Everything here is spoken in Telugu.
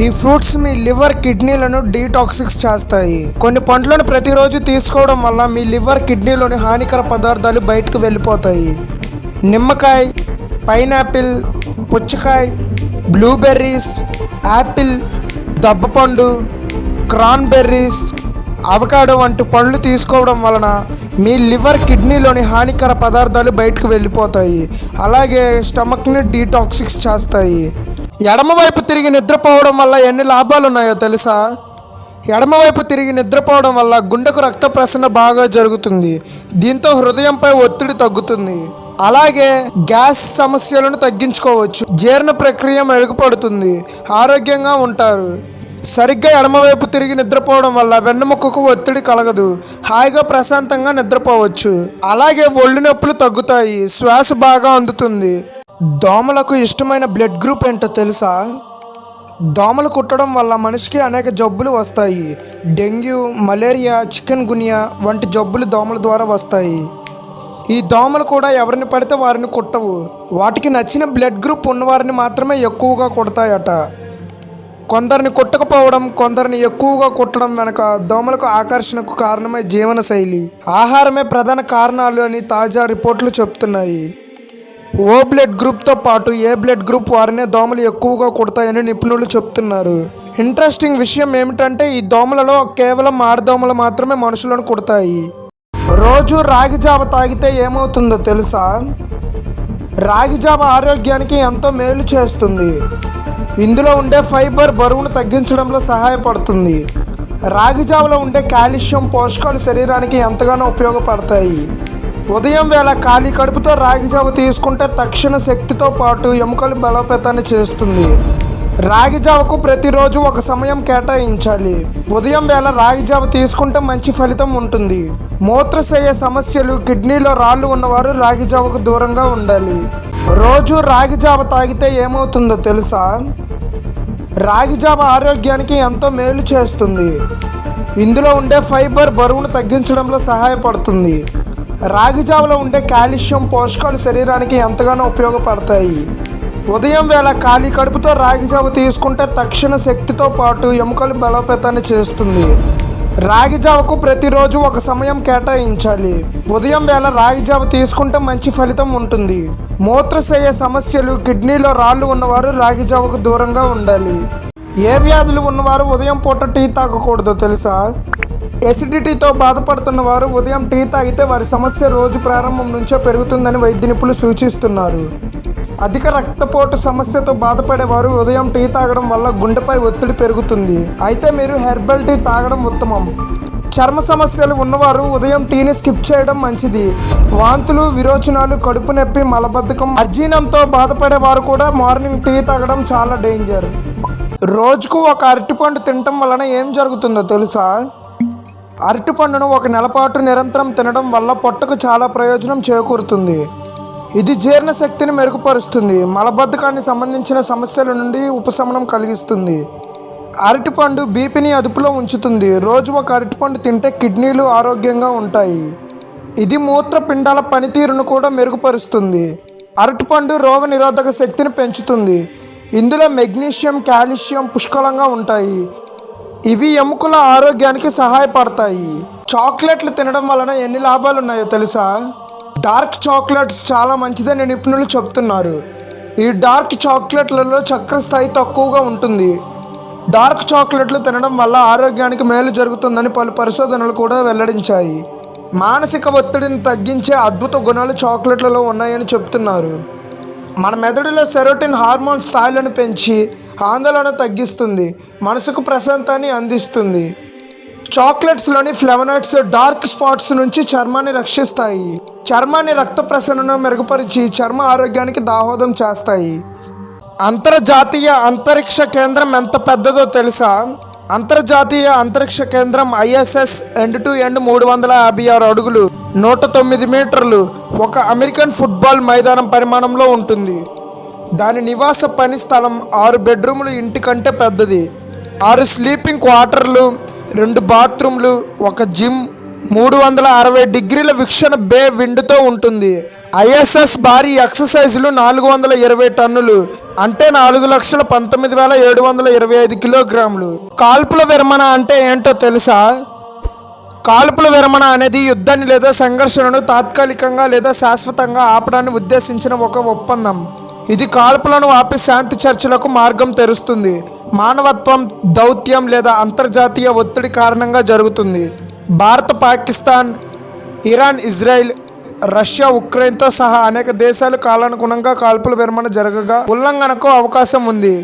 ఈ ఫ్రూట్స్ మీ లివర్ కిడ్నీలను డీటాక్సిక్స్ చేస్తాయి. కొన్ని పండ్లను ప్రతిరోజు తీసుకోవడం వల్ల మీ లివర్ కిడ్నీలోని హానికర పదార్థాలు బయటకు వెళ్ళిపోతాయి. నిమ్మకాయ పైనాపిల్ పుచ్చకాయ బ్లూబెర్రీస్ యాపిల్ దబ్బపండు క్రాన్బెర్రీస్ అవకాడో వంటి పండ్లు తీసుకోవడం వలన మీ లివర్ కిడ్నీలోని హానికర పదార్థాలు బయటకు వెళ్ళిపోతాయి. అలాగే స్టమక్ని డీటాక్సిక్స్ చేస్తాయి. ఎడమవైపు తిరిగి నిద్రపోవడం వల్ల ఎన్ని లాభాలు ఉన్నాయో తెలుసా? ఎడమవైపు తిరిగి నిద్రపోవడం వల్ల గుండెకు రక్త ప్రసరణ బాగా జరుగుతుంది. దీంతో హృదయంపై ఒత్తిడి తగ్గుతుంది. అలాగే గ్యాస్ సమస్యలను తగ్గించుకోవచ్చు. జీర్ణ ప్రక్రియ మెరుగుపడుతుంది. ఆరోగ్యంగా ఉంటారు. సరిగ్గా ఎడమవైపు తిరిగి నిద్రపోవడం వల్ల వెన్నెముకకు ఒత్తిడి కలగదు. హాయిగా ప్రశాంతంగా నిద్రపోవచ్చు. అలాగే ఒళ్ళు నొప్పులు తగ్గుతాయి. శ్వాస బాగా అందుతుంది. దోమలకు ఇష్టమైన బ్లడ్ గ్రూప్ ఏంటో తెలుసా? దోమలు కుట్టడం వల్ల మనిషికి అనేక జబ్బులు వస్తాయి. డెంగ్యూ మలేరియా చికెన్ గునియా వంటి జబ్బులు దోమల ద్వారా వస్తాయి. ఈ దోమలు కూడా ఎవరిని పడితే వారిని కుట్టవు. వాటికి నచ్చిన బ్లడ్ గ్రూప్ ఉన్నవారిని మాత్రమే ఎక్కువగా కుడతాయట. కొందరిని కుట్టకపోవడం కొందరిని ఎక్కువగా కుట్టడం వెనక దోమలకు ఆకర్షణకు కారణమే జీవనశైలి ఆహారమే ప్రధాన కారణాలు అని తాజా రిపోర్ట్లు చెప్తున్నాయి. ఓ బ్లడ్ గ్రూప్తో పాటు ఏ బ్లడ్ గ్రూప్ వారినే దోమలు ఎక్కువగా కుడతాయని నిపుణులు చెప్తున్నారు. ఇంట్రెస్టింగ్ విషయం ఏమిటంటే ఈ దోమలలో కేవలం ఆడదోమలు మాత్రమే మనుషులను కుడతాయి. రోజు రాగి జావ తాగితే ఏమవుతుందో తెలుసా? రాగి జావ ఆరోగ్యానికి ఎంతో మేలు చేస్తుంది. ఇందులో ఉండే ఫైబర్ బరువును తగ్గించడంలో సహాయపడుతుంది. రాగి జావలో ఉండే కాల్షియం పోషకాలు శరీరానికి ఎంతగానో ఉపయోగపడతాయి. ఉదయం వేళ ఖాళీ కడుపుతో రాగి జావ తీసుకుంటే తక్షణ శక్తితో పాటు ఎముకలు బలోపేతాన్ని చేస్తుంది. రాగి జావకు ప్రతిరోజు ఒక సమయం కేటాయించాలి. ఉదయం వేళ రాగి జావ తీసుకుంటే మంచి ఫలితం ఉంటుంది. మూత్రశయ సమస్యలు కిడ్నీలో రాళ్ళు ఉన్నవారు రాగి జావకు దూరంగా ఉండాలి. రోజు రాగి జావ తాగితే ఏమవుతుందో తెలుసా? రాగి జావ ఆరోగ్యానికి ఎంతో మేలు చేస్తుంది. ఇందులో ఉండే ఫైబర్ బరువును తగ్గించడంలో సహాయపడుతుంది. రాగి జావలో ఉండే కాల్షియం పోషకాలు శరీరానికి ఎంతగానో ఉపయోగపడతాయి. ఉదయం వేళ ఖాళీ కడుపుతో రాగి జావ తీసుకుంటే తక్షణ శక్తితో పాటు ఎముకలు బలోపేతాన్ని చేస్తుంది. రాగి జావకు ప్రతిరోజు ఒక సమయం కేటాయించాలి. ఉదయం వేళ రాగి జావ తీసుకుంటే మంచి ఫలితం ఉంటుంది. మూత్రశయ సమస్యలు కిడ్నీలో రాళ్ళు ఉన్నవారు రాగి జావకు దూరంగా ఉండాలి. ఏ వ్యాధులు ఉన్నవారు ఉదయం పూట టీ తాగకూడదు తెలుసా? ఎసిడిటీతో బాధపడుతున్న వారు ఉదయం టీ తాగితే వారి సమస్య రోజు ప్రారంభం నుంచే పెరుగుతుందని వైద్య నిపుణులు సూచిస్తున్నారు. అధిక రక్తపోటు సమస్యతో బాధపడేవారు ఉదయం టీ తాగడం వల్ల గుండెపై ఒత్తిడి పెరుగుతుంది. అయితే మీరు హెర్బల్ టీ తాగడం ఉత్తమం. చర్మ సమస్యలు ఉన్నవారు ఉదయం టీని స్కిప్ చేయడం మంచిది. వాంతులు విరోచనాలు కడుపు నొప్పి మలబద్ధకం అజీర్ణంతో బాధపడేవారు కూడా మార్నింగ్ టీ తాగడం చాలా డేంజర్. రోజుకు ఒక అరటిపండు తినటం వలన ఏం జరుగుతుందో తెలుసా? అరటిపండును ఒక నెలపాటు నిరంతరం తినడం వల్ల పొట్టకు చాలా ప్రయోజనం చేకూరుతుంది. ఇది జీర్ణశక్తిని మెరుగుపరుస్తుంది. మలబద్ధకాన్ని సంబంధించిన సమస్యల నుండి ఉపశమనం కలిగిస్తుంది. అరటిపండు బీపీని అదుపులో ఉంచుతుంది. రోజు ఒక అరటిపండు తింటే కిడ్నీలు ఆరోగ్యంగా ఉంటాయి. ఇది మూత్రపిండాల పనితీరును కూడా మెరుగుపరుస్తుంది. అరటిపండు రోగ నిరోధక శక్తిని పెంచుతుంది. ఇందులో మెగ్నీషియం కాల్షియం పుష్కలంగా ఉంటాయి. ఇవి ఎముకల ఆరోగ్యానికి సహాయపడతాయి. చాక్లెట్లు తినడం వలన ఎన్ని లాభాలు ఉన్నాయో తెలుసా? డార్క్ చాక్లెట్స్ చాలా మంచిదని నిపుణులు చెప్తున్నారు. ఈ డార్క్ చాక్లెట్లలో చక్కెర స్థాయి తక్కువగా ఉంటుంది. డార్క్ చాక్లెట్లు తినడం వల్ల ఆరోగ్యానికి మేలు జరుగుతుందని పలు పరిశోధనలు కూడా వెల్లడించాయి. మానసిక ఒత్తిడిని తగ్గించే అద్భుత గుణాలు చాక్లెట్లలో ఉన్నాయని చెప్తున్నారు. మన మెదడులో సెరోటిన్ హార్మోన్ స్థాయిలను పెంచి ఆందోళన తగ్గిస్తుంది మనసుకు ప్రశాంతాన్ని అందిస్తుంది. చాక్లెట్స్లోని ఫ్లెవనట్స్ డార్క్ స్పాట్స్ నుంచి చర్మాన్ని రక్షిస్తాయి. చర్మాన్ని రక్త ప్రసరణను మెరుగుపరిచి చర్మ ఆరోగ్యానికి దాహోదం చేస్తాయి. అంతర్జాతీయ అంతరిక్ష కేంద్రం ఎంత పెద్దదో తెలుసా? అంతర్జాతీయ అంతరిక్ష కేంద్రం ఐఎస్ఎస్ ఎండ్ టు ఎండ్ మూడు వందల యాభై ఆరు అడుగులు నూట తొమ్మిది మీటర్లు ఒక అమెరికన్ ఫుట్బాల్ మైదానం పరిమాణంలో ఉంటుంది. దాని నివాస పని స్థలం ఆరు బెడ్రూములు ఇంటి కంటే పెద్దది. ఆరు స్లీపింగ్ క్వార్టర్లు రెండు బాత్రూమ్లు ఒక జిమ్ మూడు వందల అరవై డిగ్రీల వీక్షణ బే విండుతో ఉంటుంది. ఐఎస్ఎస్ భారీ ఎక్సర్సైజులు నాలుగు వందల ఇరవై టన్నులు అంటే నాలుగు లక్షల పంతొమ్మిది వేల ఏడు వందల ఇరవై ఐదు కిలోగ్రాములు. కాల్పుల విరమణ అంటే ఏంటో తెలుసా? కాల్పుల విరమణ అనేది యుద్ధాన్ని లేదా సంఘర్షణను తాత్కాలికంగా లేదా శాశ్వతంగా ఆపడాన్ని ఉద్దేశించిన ఒక ఒప్పందం. ఇది కాల్పులను ఆపి శాంతి చర్చలకు మార్గం తెరుస్తుంది. మానవత్వం దౌత్యం లేదా అంతర్జాతీయ ఒత్తిడి కారణంగా జరుగుతుంది. భారత పాకిస్తాన్ ఇరాన్ ఇజ్రాయెల్ రష్యా ఉక్రెయిన్తో సహా అనేక దేశాలు కాలానుగుణంగా కాల్పుల విరమణ జరగగా ఉల్లంఘనకు అవకాశం ఉంది.